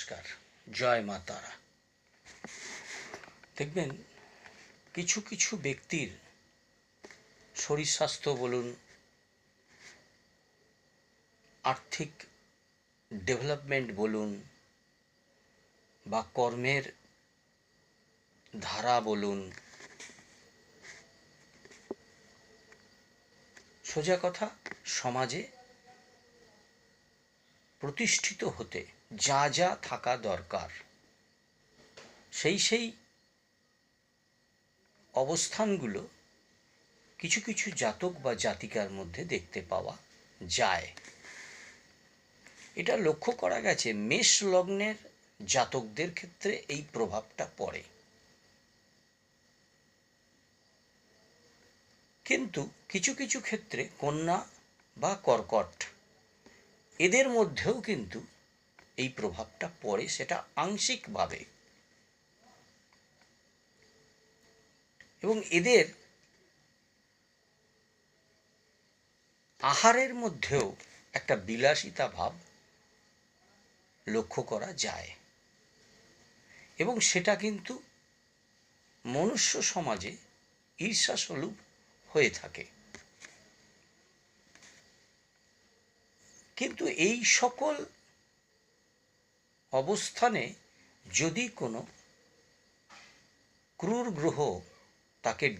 নমস্কার। জয় মা তারা। দেখবেন, কিছু কিছু ব্যক্তির শরীর স্বাস্থ্য বলুন, আর্থিক ডেভেলপমেন্ট বলুন বা কর্মের ধারা বলুন, সোজা কথা, সমাজে প্রতিষ্ঠিত হতে যা যা থাকা দরকার। সেই সেই অবস্থানগুলো কিছু কিছু জাতক বা জাতিকার মধ্যে দেখতে পাওয়া যায়। এটা লক্ষ্য করা গেছে, মেষ লগ্নের জাতকদের ক্ষেত্রে এই প্রভাবটা পড়ে। কিন্তু কিছু কিছু ক্ষেত্রে কন্যা বা কর্কট, এদের মধ্যেও কিন্তু এই প্রভাবটা পড়ে সেটা আংশিকভাবে। এবং এদের আহারের মধ্যেও একটা বিলাসিতা ভাব লক্ষ্য করা যায়। এবং সেটা কিন্তু মনুষ্য সমাজে ঈর্ষাস্বরূপ হয়ে থাকে। কিন্তু এই সকল অবস্থানে যদি কোনো ক্রূর গ্রহ তাকে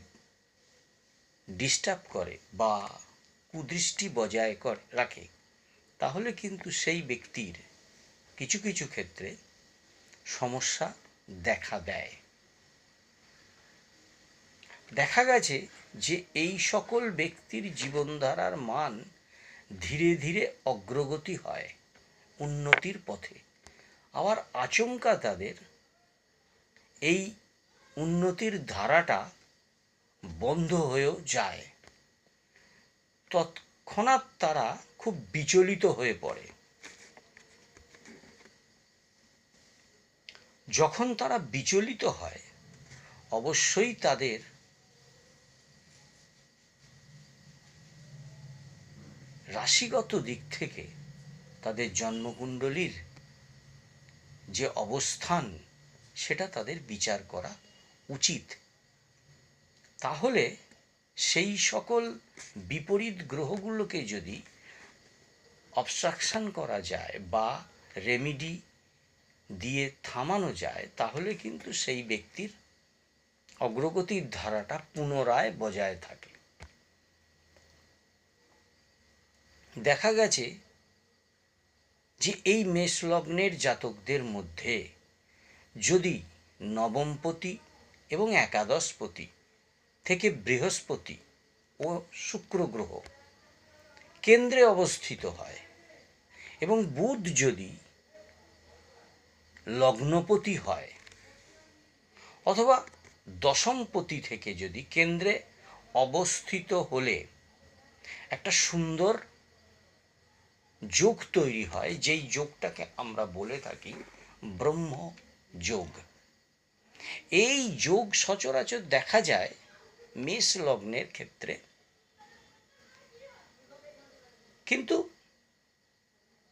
ডিস্টার্ব করে বা কুদৃষ্টি বজায় করে, রাখে, তাহলে কিন্তু সেই ব্যক্তির কিছু কিছু ক্ষেত্রে সমস্যা দেখা দেয়। দেখা গেছে যে এই সকল ব্যক্তির জীবনধারার মান ধীরে ধীরে অগ্রগতি হয় উন্নতির পথে। আবার আচমকা তাদের এই উন্নতির ধারাটা বন্ধ হয়েও যায়। তৎক্ষণাৎ তারা খুব বিচলিত হয়ে পড়ে। যখন তারা বিচলিত হয়, অবশ্যই তাদের রাশিগত দিক থেকে তাদের জন্মকুণ্ডলীর যে অবস্থান, সেটা তাদের বিচার করা উচিত। তাহলে সেই সকল বিপরীত গ্রহগুলোকে যদি অবস্ট্রাকশন করা যায় বা রেমিডি দিয়ে থামানো যায়, তাহলে কিন্তু সেই ব্যক্তির অগ্রগতির ধারাটা পুনরায় বজায় থাকে। দেখা গেছে যে এই মেষ লগ্নের জাতকদের মধ্যে যদি নবমপতি এবং একাদশপতি থেকে বৃহস্পতি ও শুক্র গ্রহ কেন্দ্রে অবস্থিত হয় এবং বুধ যদি লগ্নপতি হয় অথবা দশমপতি থেকে যদি কেন্দ্রে অবস্থিত হলে একটা সুন্দর যোগ তৈরি হয়, যেই যোগটাকে আমরা বলে থাকি ব্রহ্ম যোগ। এই যোগ সচরাচর দেখা যায় মেষ লগ্নের ক্ষেত্রে। কিন্তু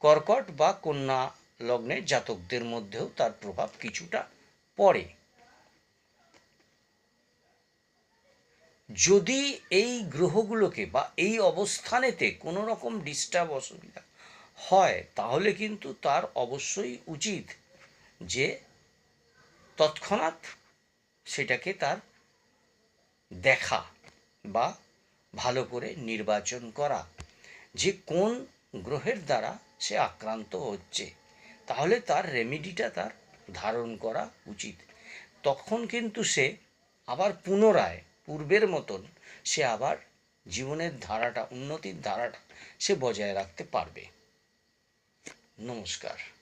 কর্কট বা কন্যা লগ্নের জাতকদের মধ্যেও তার প্রভাব কিছুটা পড়ে। যদি এই গ্রহগুলোকে বা এই অবস্থানেতে কোনো রকম ডিস্টার্ব অসুবিধা হয়, তাহলে কিন্তু তার অবশ্যই উচিত যে তৎক্ষণাৎ সেটাকে তার দেখা বা ভালো করে নির্বাচন করা। যে কোন গ্রহের দ্বারা সে আক্রান্ত হচ্ছে, তাহলে তার রেমিডিটা তার ধারণ করা উচিত। তখন কিন্তু সে আবার পুনরায় পূর্বের মতন সে আবার জীবনের ধারাটা উন্নতির ধারাটা সে বজায় রাখতে পারবে। নমস্কার।